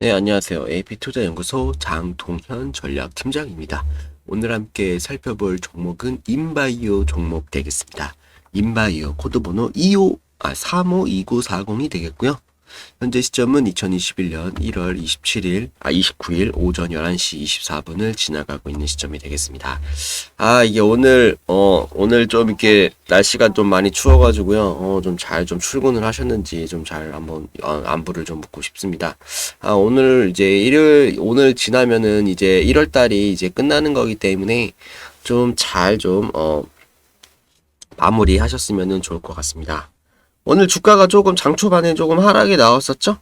네, 안녕하세요. AP투자연구소 장동현 전략팀장입니다. 오늘 함께 살펴볼 종목은 인바이오 종목 되겠습니다. 인바이오 코드번호 25, 아, 352940이 되겠고요. 현재 시점은 2021년 1월 27일, 아, 29일 오전 11시 24분을 지나가고 있는 시점이 되겠습니다. 아, 이게 오늘, 어, 오늘 좀 이렇게 날씨가 좀 많이 추워가지고요. 어, 좀 잘 좀 출근을 하셨는지 좀 잘 한번 어, 안부를 좀 묻고 싶습니다. 아, 오늘 이제 일요일, 오늘 지나면은 이제 1월 달이 이제 끝나는 거기 때문에 좀 잘 좀, 어, 마무리 하셨으면 좋을 것 같습니다. 오늘 주가가 조금 장 초반에 조금 하락이 나왔었죠?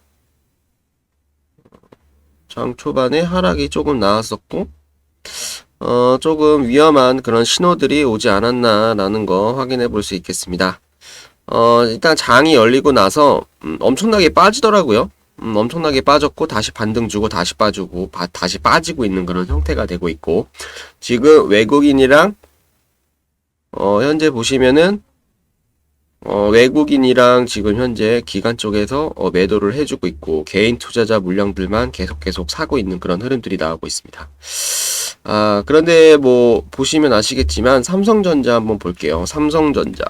장 초반에 하락이 조금 나왔었고, 어, 조금 위험한 그런 신호들이 오지 않았나라는 거 확인해 볼 수 있겠습니다. 어, 일단 장이 열리고 나서, 음, 엄청나게 빠지더라고요. 음, 엄청나게 빠졌고, 다시 반등 주고, 다시 빠지고, 바, 다시 빠지고 있는 그런 형태가 되고 있고, 지금 외국인이랑, 어, 현재 보시면은, 어, 외국인이랑 지금 현재 기관 쪽에서 어, 매도를 해주고 있고 개인 투자자 물량들만 계속 계속 사고 있는 그런 흐름들이 나오고 있습니다. 아, 그런데 뭐 보시면 아시겠지만 삼성전자 한번 볼게요. 삼성전자.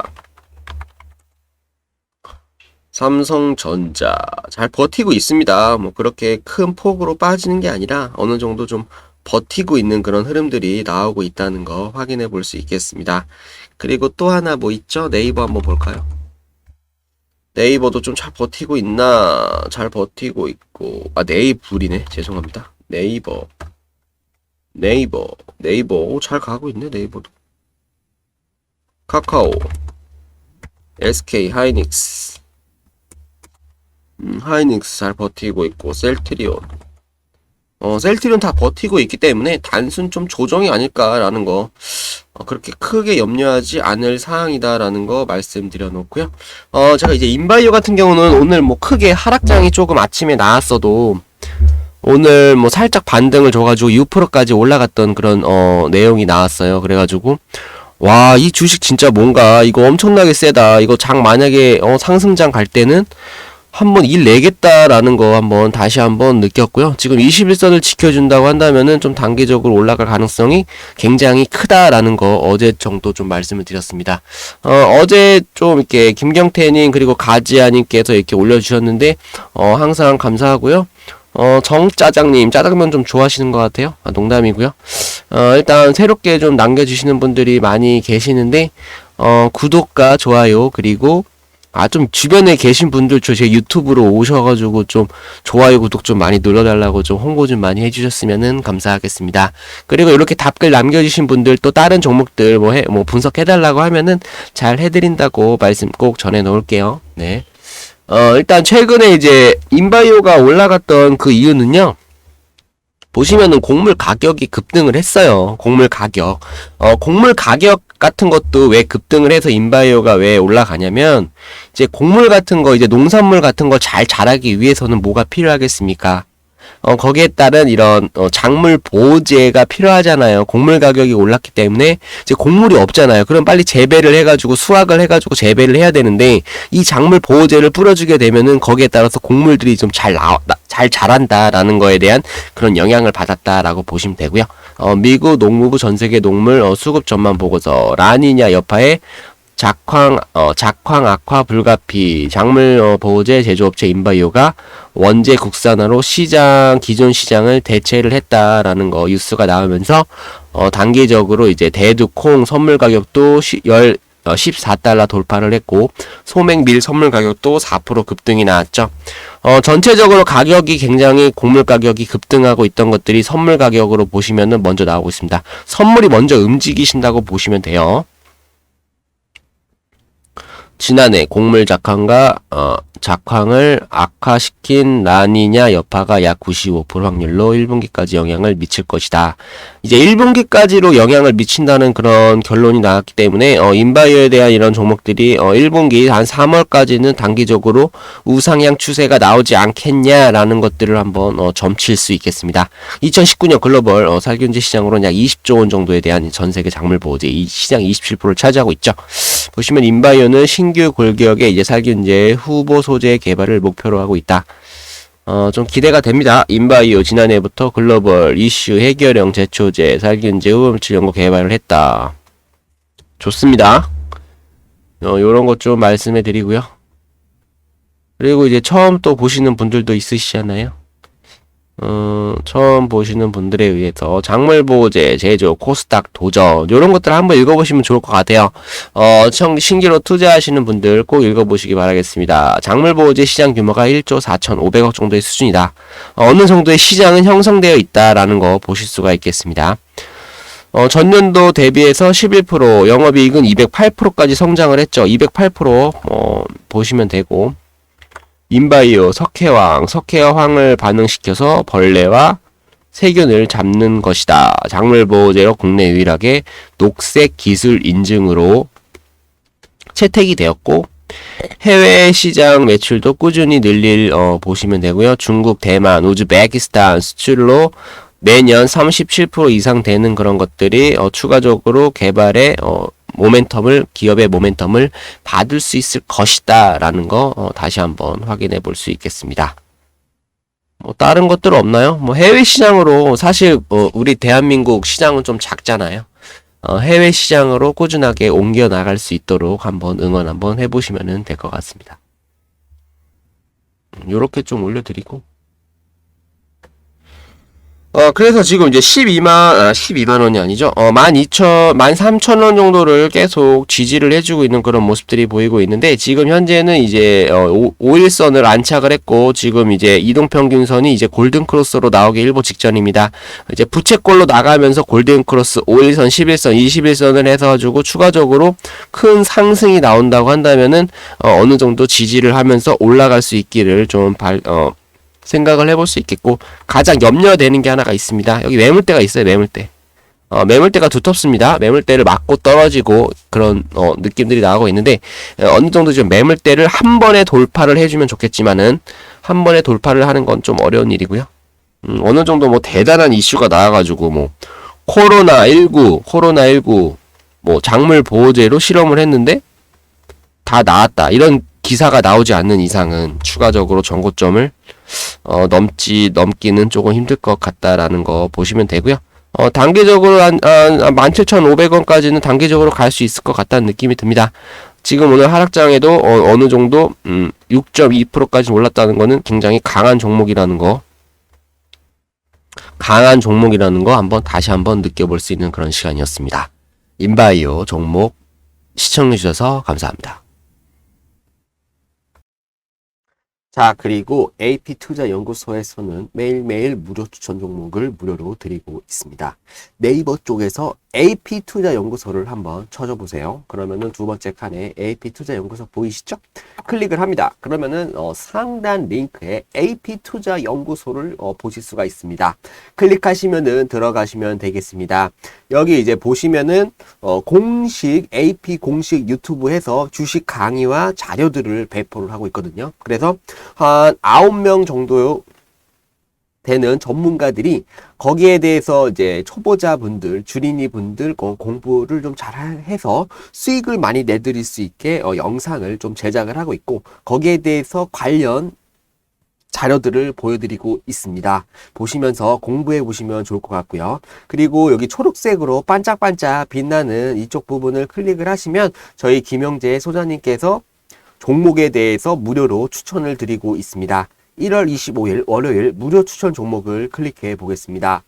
삼성전자 잘 버티고 있습니다. 뭐 그렇게 큰 폭으로 빠지는 게 아니라 어느 정도 좀 버티고 있는 그런 흐름들이 나오고 있다는 거 확인해 볼 수 있겠습니다. 그리고 또 하나 뭐 있죠? 네이버 한번 볼까요? 네이버도 좀 잘 버티고 있나? 잘 버티고 있고 아 네이블이네 죄송합니다. 네이버 네이버 네이버 오, 잘 가고 있네 네이버도 카카오 SK 하이닉스 음, 하이닉스 잘 버티고 있고 셀트리온 어, 셀트리온 다 버티고 있기 때문에 단순 좀 조정이 아닐까라는 거 어, 그렇게 크게 염려하지 않을 사항이다라는 거 말씀드려 놓고요. 어, 제가 이제 인바이오 같은 경우는 오늘 뭐 크게 하락장이 조금 아침에 나왔어도 오늘 뭐 살짝 반등을 줘가지고 6%까지 올라갔던 그런 어, 내용이 나왔어요. 그래가지고 와, 이 주식 진짜 뭔가 이거 엄청나게 세다. 이거 장 만약에 어, 상승장 갈 때는 한번 일 내겠다라는 거 한번 다시 한번 느꼈고요. 지금 21선을 지켜준다고 한다면은 좀 단계적으로 올라갈 가능성이 굉장히 크다라는 거 어제 정도 좀 말씀을 드렸습니다. 어, 어제 좀 이렇게 김경태님 그리고 가지아님께서 이렇게 올려주셨는데 어, 항상 감사하고요. 어, 정짜장님, 짜장면 좀 좋아하시는 것 같아요. 아, 농담이고요. 어, 일단 새롭게 좀 남겨주시는 분들이 많이 계시는데, 어, 구독과 좋아요, 그리고 아, 좀 주변에 계신 분들 저 제 유튜브로 오셔가지고 좀 좋아요, 구독 좀 많이 눌러달라고 좀 홍보 좀 많이 해주셨으면은 감사하겠습니다. 그리고 이렇게 답글 남겨주신 분들 또 다른 종목들 뭐 해, 뭐 분석해달라고 하면은 잘 해드린다고 말씀 꼭 전해 놓을게요. 네. 어, 일단 최근에 이제 인바이오가 올라갔던 그 이유는요. 보시면은 곡물 가격이 급등을 했어요. 곡물 가격. 어, 곡물 가격 같은 것도 왜 급등을 해서 인바이오가 왜 올라가냐면 이제 곡물 같은 거 이제 농산물 같은 거 잘 자라기 위해서는 뭐가 필요하겠습니까? 어, 거기에 따른 이런 어, 작물 보호제가 필요하잖아요. 곡물 가격이 올랐기 때문에 이제 곡물이 없잖아요. 그럼 빨리 재배를 해가지고 수확을 해가지고 재배를 해야 되는데 이 작물 보호제를 뿌려주게 되면은 거기에 따라서 곡물들이 좀 잘 나와 잘 자란다라는 거에 대한 그런 영향을 받았다라고 보시면 되고요. 어, 미국 농무부 전 세계 농물 어, 수급 전망 보고서 라니냐 여파에 작황, 어, 작황 악화 불가피, 작물 어, 보호제 제조업체 인바이오가 원재 국산화로 시장, 기존 시장을 대체를 했다라는 거 뉴스가 나오면서 어, 단기적으로 이제 대두 콩 선물 가격도 시, 열, 어, 14달러 돌파를 했고 소맥 밀 선물 가격도 4% 급등이 나왔죠. 어, 전체적으로 가격이 굉장히 곡물 가격이 급등하고 있던 것들이 선물 가격으로 보시면은 먼저 나오고 있습니다. 선물이 먼저 움직이신다고 보시면 돼요. 지난해 곡물 작황과 어, 작황을 악화시킨 라니냐 여파가 약 95% 확률로 1분기까지 영향을 미칠 것이다. 이제 1분기까지로 영향을 미친다는 그런 결론이 나왔기 때문에 어, 인바이오에 대한 이런 종목들이 어, 1분기 한 3월까지는 단기적으로 우상향 추세가 나오지 않겠냐라는 것들을 한번 어, 점칠 수 있겠습니다. 2019년 글로벌 어, 살균제 시장으로는 약 20조 원 정도에 대한 전 세계 작물 보호제 이 시장 27%를 차지하고 있죠. 보시면 인바이오는 신규 골격의 이제 살균제 후보 소재 개발을 목표로 하고 있다. 어, 좀 기대가 됩니다. 인바이오 지난해부터 글로벌 이슈 해결형 제초제, 살균제, 흡음치 연구 개발을 했다. 좋습니다. 어, 요런 것 좀 말씀해 드리고요. 그리고 이제 처음 또 보시는 분들도 있으시잖아요. 어, 처음 보시는 분들에 의해서 작물보호제, 제조, 코스닥, 도전 요런 것들 한번 읽어보시면 좋을 것 같아요. 어, 청, 신기로 투자하시는 분들 꼭 읽어보시기 바라겠습니다. 작물보호제 시장 규모가 1조 4,500억 정도의 수준이다. 어, 어느 정도의 시장은 형성되어 있다라는 거 보실 수가 있겠습니다. 어, 전년도 대비해서 11%, 영업이익은 208%까지 성장을 했죠. 208% 어, 보시면 되고 인바이오, 석회왕, 석회화황을 반응시켜서 벌레와 세균을 잡는 것이다. 작물보호제로 국내 유일하게 녹색 기술 인증으로 채택이 되었고 해외 시장 매출도 꾸준히 늘릴 어, 보시면 되고요. 중국, 대만, 우즈베키스탄 수출로 매년 37% 이상 되는 그런 것들이 어, 추가적으로 개발에 어, 모멘텀을 기업의 모멘텀을 받을 수 있을 것이다라는 거 어, 다시 한번 확인해 볼 수 있겠습니다. 뭐 다른 것들 없나요? 뭐 해외 시장으로 사실 어, 우리 대한민국 시장은 좀 작잖아요. 어, 해외 시장으로 꾸준하게 옮겨 나갈 수 있도록 한번 응원 한번 해보시면 될 것 같습니다. 이렇게 좀 올려드리고. 어, 그래서 지금 이제 12만, 아, 12만 원이 아니죠. 어, 12,000, 13,000원 정도를 계속 지지를 해주고 있는 그런 모습들이 보이고 있는데, 지금 현재는 이제, 어, 5, 일선을 안착을 했고, 지금 이제 이동평균선이 이제 골든크로스로 나오기 일보 직전입니다. 이제 부채꼴로 나가면서 골든크로스 5일선, 11선, 21선을 해서가지고 추가적으로 큰 상승이 나온다고 한다면은, 어, 어느 정도 지지를 하면서 올라갈 수 있기를 좀 발, 어, 생각을 해볼 수 있겠고 가장 염려되는 게 하나가 있습니다. 여기 매물대가 있어요. 매물대. 어, 매물대가 두텁습니다. 매물대를 맞고 떨어지고 그런 어, 느낌들이 나오고 있는데 어, 어느 정도 좀 매물대를 한 번에 돌파를 해주면 좋겠지만은 한 번에 돌파를 하는 건 좀 어려운 일이고요. 음, 어느 정도 뭐 대단한 이슈가 나와가지고 뭐 코로나 19, 코로나 19 뭐 작물 보호제로 실험을 했는데 다 나왔다 이런 기사가 나오지 않는 이상은 추가적으로 전고점을 어, 넘지 넘기는 조금 힘들 것 같다라는 거 보시면 되고요. 어, 단계적으로 한, 한 17,500원까지는 단계적으로 갈 수 있을 것 같다는 느낌이 듭니다. 지금 오늘 하락장에도 어, 느 정도 음, 6.2%까지 올랐다는 거는 굉장히 강한 종목이라는 거 강한 종목이라는 거 한번 다시 한번 느껴볼 수 있는 그런 시간이었습니다. 인바이오 종목 시청해 주셔서 감사합니다. 자, 그리고 AP투자 연구소에서는 매일매일 무료 추천 종목을 무료로 드리고 있습니다. 네이버 쪽에서 AP투자 연구소를 한번 쳐줘보세요. 그러면은 두 번째 칸에 AP투자 연구소 보이시죠? 클릭을 합니다. 그러면은 어, 상단 링크에 AP투자 연구소를 어, 보실 수가 있습니다. 클릭하시면은 들어가시면 되겠습니다. 여기 이제 보시면은 어, 공식 AP 공식 유튜브에서 주식 강의와 자료들을 배포를 하고 있거든요. 그래서 한 9명 정도 되는 전문가들이 거기에 대해서 이제 초보자분들, 주린이 분들 공부를 좀 잘 해서 수익을 많이 내드릴 수 있게 어, 영상을 좀 제작을 하고 있고 거기에 대해서 관련 자료들을 보여드리고 있습니다. 보시면서 공부해 보시면 좋을 것 같고요. 그리고 여기 초록색으로 반짝반짝 빛나는 이쪽 부분을 클릭을 하시면 저희 김영재 소장님께서 종목에 대해서 무료로 추천을 드리고 있습니다. 1월 25일 월요일 무료 추천 종목을 클릭해 보겠습니다.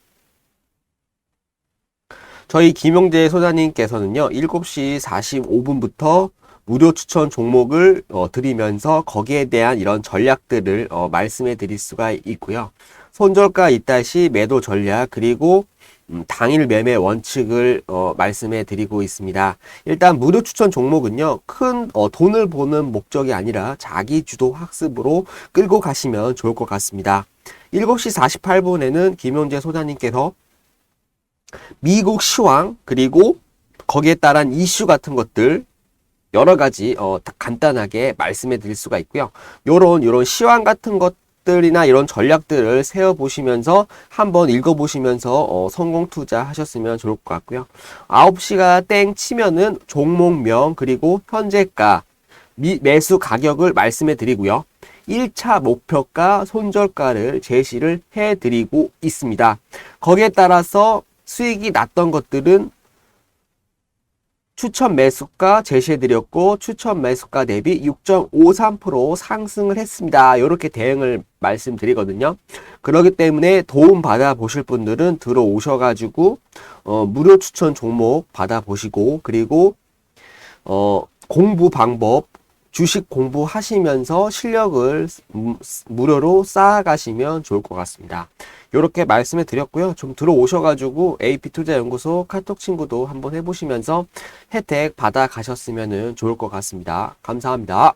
저희 김영재 소장님께서는요, 7시 45분부터 무료 추천 종목을 어, 드리면서 거기에 대한 이런 전략들을 어, 말씀해 드릴 수가 있고요. 손절가 있다시 매도 전략 그리고 음, 당일 매매 원칙을 어, 말씀해 드리고 있습니다. 일단 무료 추천 종목은요, 큰 어, 돈을 보는 목적이 아니라 자기 주도 학습으로 끌고 가시면 좋을 것 같습니다. 7시 48분에는 김용재 소장님께서 미국 시황 그리고 거기에 따른 이슈 같은 것들 여러 가지 어, 간단하게 말씀해 드릴 수가 있고요. 요런 요런 시황 같은 것 들이나 이런 전략들을 세워 보시면서 한번 읽어 보시면서 어, 성공 투자 하셨으면 좋을 것 같고요. 9시가 땡 치면은 종목명 그리고 현재가 미, 매수 가격을 말씀해 드리고요. 1차 목표가, 손절가를 제시를 해 드리고 있습니다. 거기에 따라서 수익이 났던 것들은 추천 매수가 제시해드렸고 추천 매수가 대비 6.53% 상승을 했습니다. 이렇게 대응을 말씀드리거든요. 그렇기 때문에 도움 받아 보실 분들은 들어오셔가지고 어, 무료 추천 종목 받아 보시고 그리고 어, 공부 방법 주식 공부하시면서 실력을 무- 무료로 쌓아가시면 좋을 것 같습니다. 이렇게 말씀해 드렸고요. 좀 들어오셔가지고 AP투자연구소 카톡 친구도 한번 해보시면서 혜택 받아 가셨으면 좋을 것 같습니다. 감사합니다.